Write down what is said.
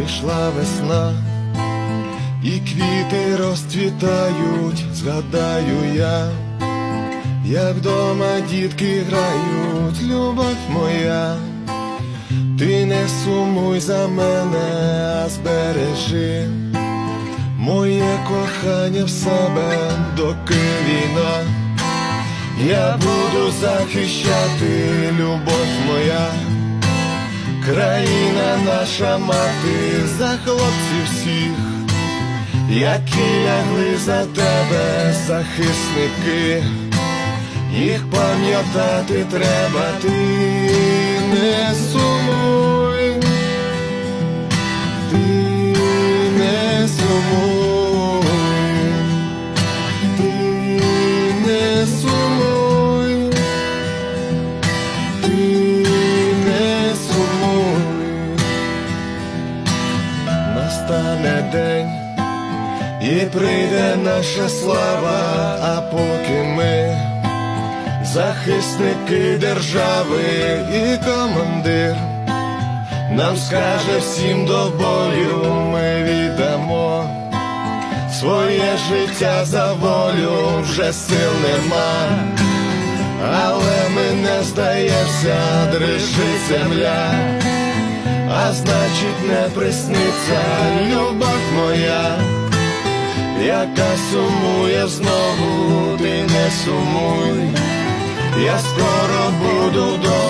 прийшла весна, і квіти розцвітають, згадаю я, як дома дітки грають, любов моя, ти не сумуй за мене, а збережи моє кохання в себе, доки війна. Я буду захищати любов моя, країна наша мати за хлопців всіх, які лягли за тебе, захисники, їх пам'ятати треба, ти настане день і прийде наша слава, а поки ми захисники держави і командир. Нам скаже всім до бою ми віддамо Своє життя за волю вже сил нема, але ми не здаємося, дрижить земля, значить не присниться. Любов моя, яка сумує знову, ти не сумуй, я скоро буду вдома,